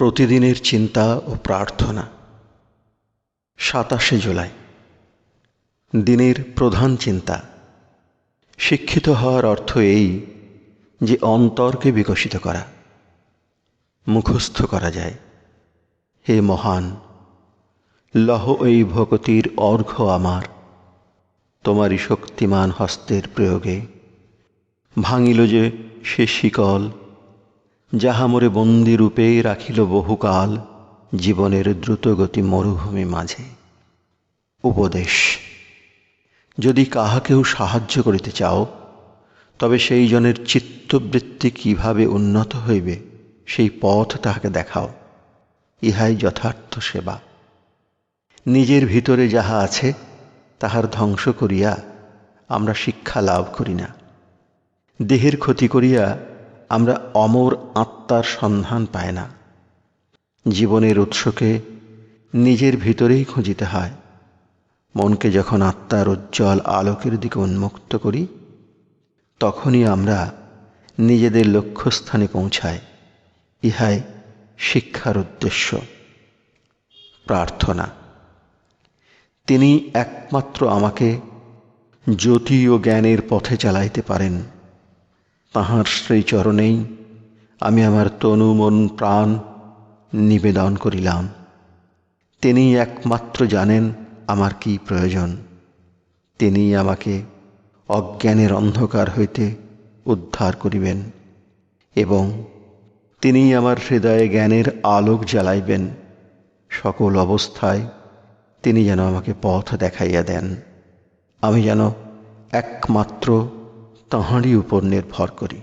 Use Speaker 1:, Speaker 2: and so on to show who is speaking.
Speaker 1: প্রতিদিনের চিন্তা ও প্রার্থনা। সাতাশে জুলাই। দিনের প্রধান চিন্তা। শিক্ষিত হওয়ার অর্থ এই যে অন্তরকে বিকশিত করা, মুখস্থ করা যায়। হে মহান, লহ এই ভকতির অর্ঘ্য আমার। তোমারই শক্তিমান হস্তের প্রয়োগে ভাঙিল যে সে শিকল যাহা মোরে বন্দিরূপে রাখিল বহুকাল জীবনের দ্রুতগতি মরুভূমি মাঝে। উপদেশ, যদি কাহাকেও সাহায্য করিতে চাও, তবে সেই জনের চিত্তবৃত্তি কীভাবে উন্নত হইবে, সেই পথ তাহাকে দেখাও। ইহাই যথার্থ সেবা। নিজের ভিতরে যাহা আছে, তাহার ধ্বংস করিয়া আমরা শিক্ষা লাভ করি না। দেহের ক্ষতি করিয়া আমরা অমর আত্মার সন্ধান পাই না। জীবনের উৎসকে নিজের ভিতরেই খুঁজিতে হয়। মনকে যখন আত্মার উজ্জ্বল আলোকের দিকে উন্মুক্ত করি, তখনই আমরা নিজেদের লক্ষ্যস্থানে পৌঁছাই। ইহাই শিক্ষার উদ্দেশ্য, প্রার্থনা। তিনি একমাত্র আমাকে জ্যোতি ও জ্ঞানের পথে চালাইতে পারেন। তাহার শ্রীচরণেই আমি আমার তনু মন প্রাণ নিবেদন করিলাম। তিনি একমাত্র জানেন আমার কি প্রয়োজন। তিনি আমাকে অজ্ঞানের অন্ধকার হইতে উদ্ধার করিবেন এবং তিনি আমার হৃদয়ে জ্ঞানের আলোক জ্বালাইবেন। সকল অবস্থায় তিনি যেন আমাকে পথ দেখাইয়া দেন। আমি যেন একমাত্র তাঁহারই উপর নির্ভর করি।